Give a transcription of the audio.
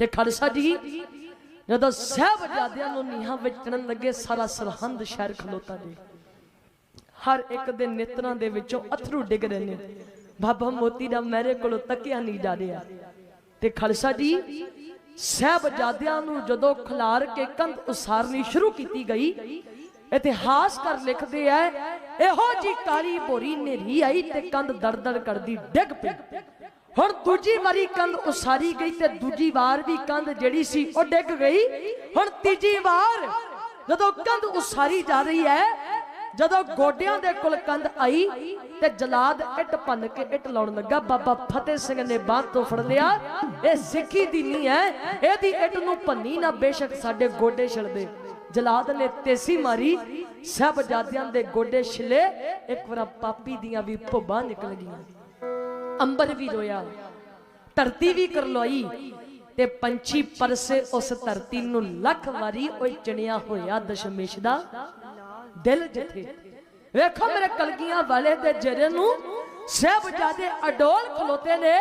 ਤੇ ਖਾਲਸਾ ਜੀ ਜਦੋਂ ਸਹਿਬਜ਼ਾਦਿਆਂ ਨੂੰ ਨੀਹਾਂ ਵਿੱਚ ਲੱਗੇ, ਸਾਰਾ ਸਰਹੰਦ ਸ਼ਹਿਰ ਖਲੋਤਾ ਜੀ। ਹਰ ਇੱਕ ਦੇ ਨੇਤਰਾਂ ਦੇ ਵਿੱਚੋਂ ਅਥਰੂ ਡਿੱਗ ਰਹੇ ਨੇ। ਬਾਬਾ ਮੋਤੀ ਦਾ ਮੇਰੇ ਕੋਲੋਂ ਤੱਕਿਆ ਨਹੀਂ ਜਾ ਰਿਹਾ। ਤੇ ਖਾਲਸਾ ਜੀ ਸਹਿਬਜ਼ਾਦਿਆਂ ਨੂੰ ਜਦੋਂ ਖਿਲਾਰ ਕੇ ਕੰਧ ਉਸਾਰਨੀ ਸ਼ੁਰੂ ਕੀਤੀ ਗਈ ਇਤਿਹਾਸਕਾਰ ਲਿਖਦੇ ਐ ਇਹੋ ਜੀ ਕਾਲੀ ਭੋਰੀ ਨੇਰੀ ਆਈ ਤੇ ਕੰਧ ਦਰਦੜ ਕਰਦੀ ਡਿੱਗ ਪਈ। ਹੁਣ ਦੂਜੀ ਵਾਰੀ ਕੰਧ ਉਸਾਰੀ ਗਈ ਤੇ ਦੂਜੀ ਵਾਰ ਵੀ ਕੰਧ ਜਿਹੜੀ ਸੀ ਉਹ ਡਿੱਗ ਗਈ। ਹੁਣ ਤੀਜੀ ਵਾਰ ਜਦੋਂ ਕੰਧ ਉਸਾਰੀ ਜਾ ਰਹੀ ਹੈ, ਜਦੋਂ ਗੋਡਿਆਂ ਦੇ ਕੋਲ ਕੰਧ ਆਈ ਤੇ ਜਲਾਦ ਇੱਟ ਭੰਨ ਕੇ ਇੱਟ ਲਾਉਣ ਲੱਗਾ, ਬਾਬਾ ਫਤਿਹ ਸਿੰਘ ਨੇ ਬਾਹ ਤੋਂ ਫੜ ਲਿਆ। ਇਹ ਸਿੱਖੀ ਦੀ ਨਹੀਂ ਹੈ, ਇਹਦੀ ਇੱਟ ਨੂੰ ਭੰਨੀ ਨਾ ਬੇਸ਼ੱਕ ਸਾਡੇ ਗੋਡੇ ਛਿਲਦੇ। ਜਲਾਦ ਨੇ ਤੇਸੀ ਮਾਰੀ, ਸਹਿਬਜ਼ਾਦਿਆਂ ਦੇ ਗੋਡੇ ਛਿਲੇ, ਇੱਕ ਵਾਰ ਪਾਪੀ ਦੀਆਂ ਵੀ ਭੁੱਬਾਂ ਨਿਕਲ ਗਈਆਂ। ਅੰਬਰ ਵੀ ਰੋਇਆ। ਧਰਤੀ ਵੀ ਕਰਲੋਈ ਤੇ ਪੰਛੀ ਪਰਸੇ ਉਸ ਧਰਤੀ ਨੂੰ ਲੱਖ ਵਾਰੀ ਉਹ ਚਿਣਿਆ ਹੋਇਆ ਦਸ਼ਮੇਸ਼ ਦਾ ਦਿਲ ਜਿੱਥੇ। ਵੇਖੋ ਮੇਰੇ ਕਲਗੀਆਂ ਵਾਲੇ ਦੇ ਜਰੇ ਨੂੰ। ਸਹਿਬਜ਼ਾਦੇ ਅਡੋਲ ਖਲੋਤੇ ਨੇ।